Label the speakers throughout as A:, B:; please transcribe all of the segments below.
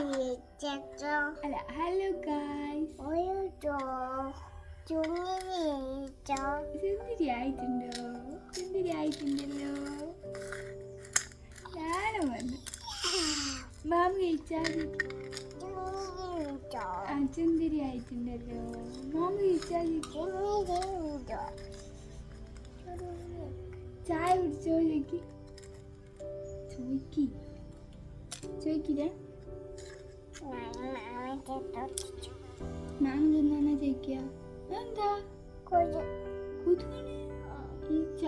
A: അല്ല ഹലോ സുന്ദരി ആയിട്ടുണ്ടോ സുന്ദരി ആയിട്ടുണ്ടല്ലോ ഞാനും വന്നു മാമ കഴിച്ചാൽ ആ സുന്ദരി ആയിട്ടുണ്ടല്ലോ മാമ കഴിച്ചാൽ ചായ കുടിച്ചോ ചോദിക്ക് ചോദിക്ക്. ചോദിക്കില്ല? മാമ തിന്നാനാ ചോദിക്കുക എന്താ കൊതുകാണ് ഈച്ച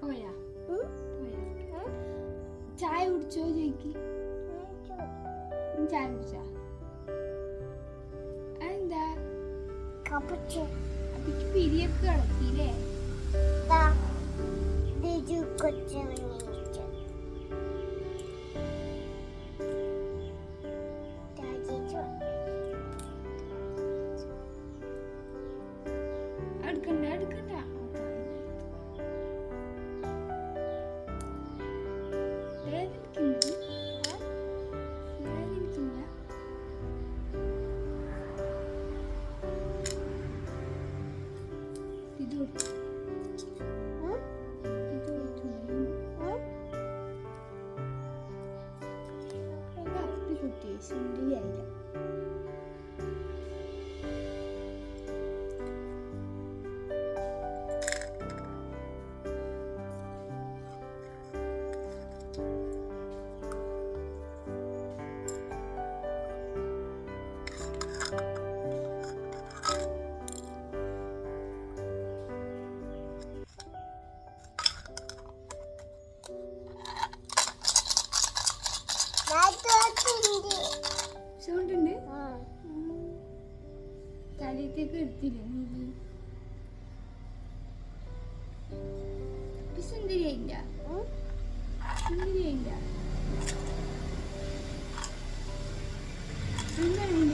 A: പോയാ ചായ കുടിച്ചോ നീ ചായ കുടിച്ചാ. എന്താ?
B: കപ്പച്ചു.
A: അപ്പിക്ക് പിരിയൊക്കെ കിടക്കില്ലേ たで10個中に。Terlikte gır dilim. Bir sindir yenge. Sindir yenge. Sindir.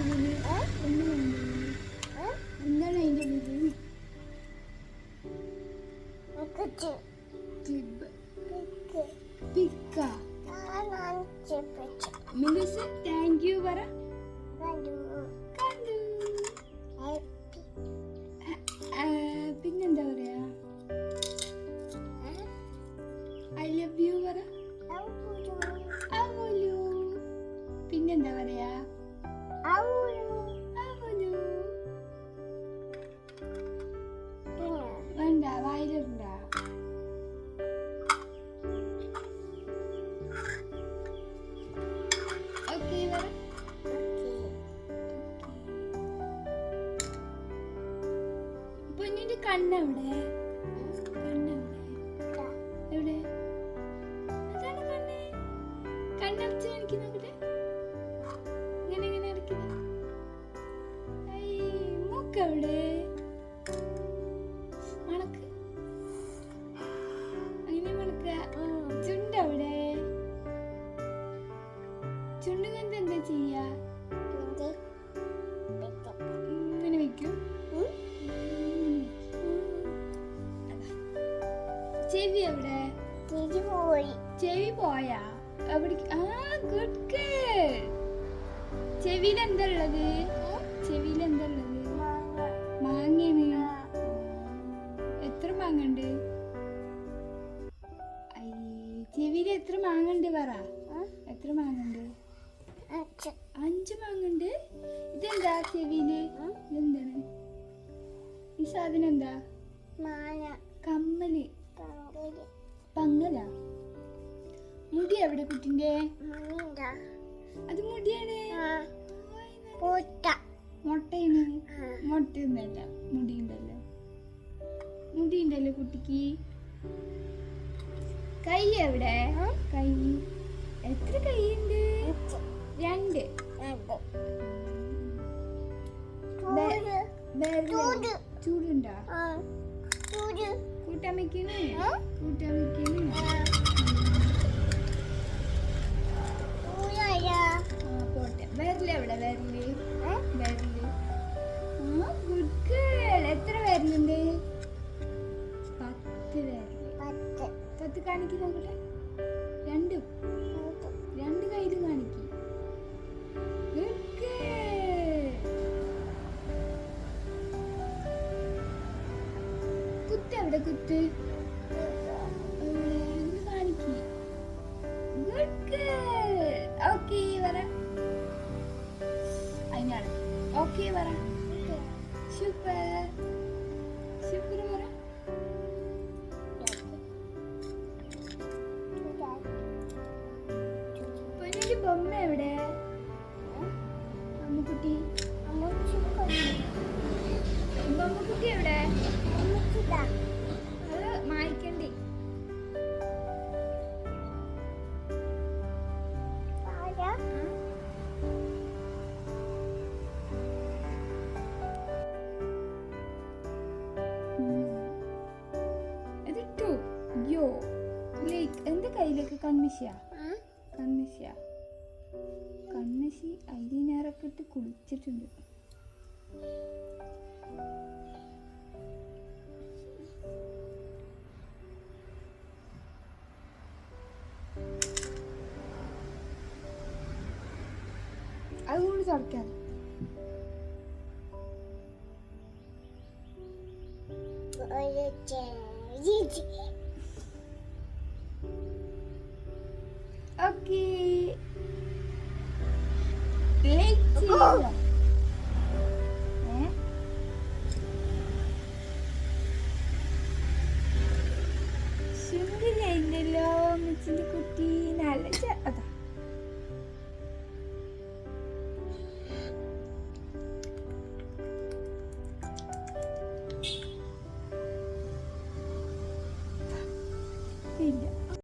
A: പിന്നെന്താ പറയാ? വേണ്ട വായിലിടണ്ട. പൊന്നിന്റെ കണ്ണെവിടെ? കണ്ണെവിടെ? എവിടെ അതാണ് കണ്ണ്? കണ്ണടച്ച് കാണിക്ക് മൂക്കെവിടെ മണക്ക്. അങ്ങനെ മണക്ക. ചുണ്ടെവിടെ? ചുണ്ട് കണ്ട് എന്താ ചെയ്യാ? ഇങ്ങനെ വെക്കും. ചെവി എവിടെ? ചെവി പോയാ. എവിടേക്ക് ആ ഗുഡ് ഗേൾ. ചെവിയിൽ എന്താ ഉള്ളത് ചെവിയിൽ എന്താ ചെവിയിൽ എത്ര മാങ്ങ ഉണ്ട് പറ എത്ര മാങ്ങ ഉണ്ട് അഞ്ച് മാങ്ങ ഉണ്ട് ഇതെന്താ ചെവിയിൽ? ഇതെന്താണ്? ഈ സാധനം എന്താ? കമ്മൽ. പങ്ങല. മുടി എവിടെ കുട്ടിന്റെ? അത് മുടിയാണ്. മുട്ടയാണ്. മുട്ടയൊന്നല്ല മുടി ഉണ്ടല്ലോ കുട്ടിക്ക്. കൈ എവിടെ? കൈ എത്ര കൈയുണ്ട് രണ്ട്. ചൂടുണ്ടോ? കൂട്ടമ്മയ്ക്കാണ് കൂട്ടമ്മയ്ക്കാണ് ആ. okay, Vara. അതിലേക്ക് കൺമിശിയാ കൺമിശിയാ കൺമിശി അരിനാറൊക്കെ ഇട്ട് കുളിച്ചിട്ടുണ്ട് അതുകൊണ്ട് തുടക്കാൻ ഒരു Okay. Late.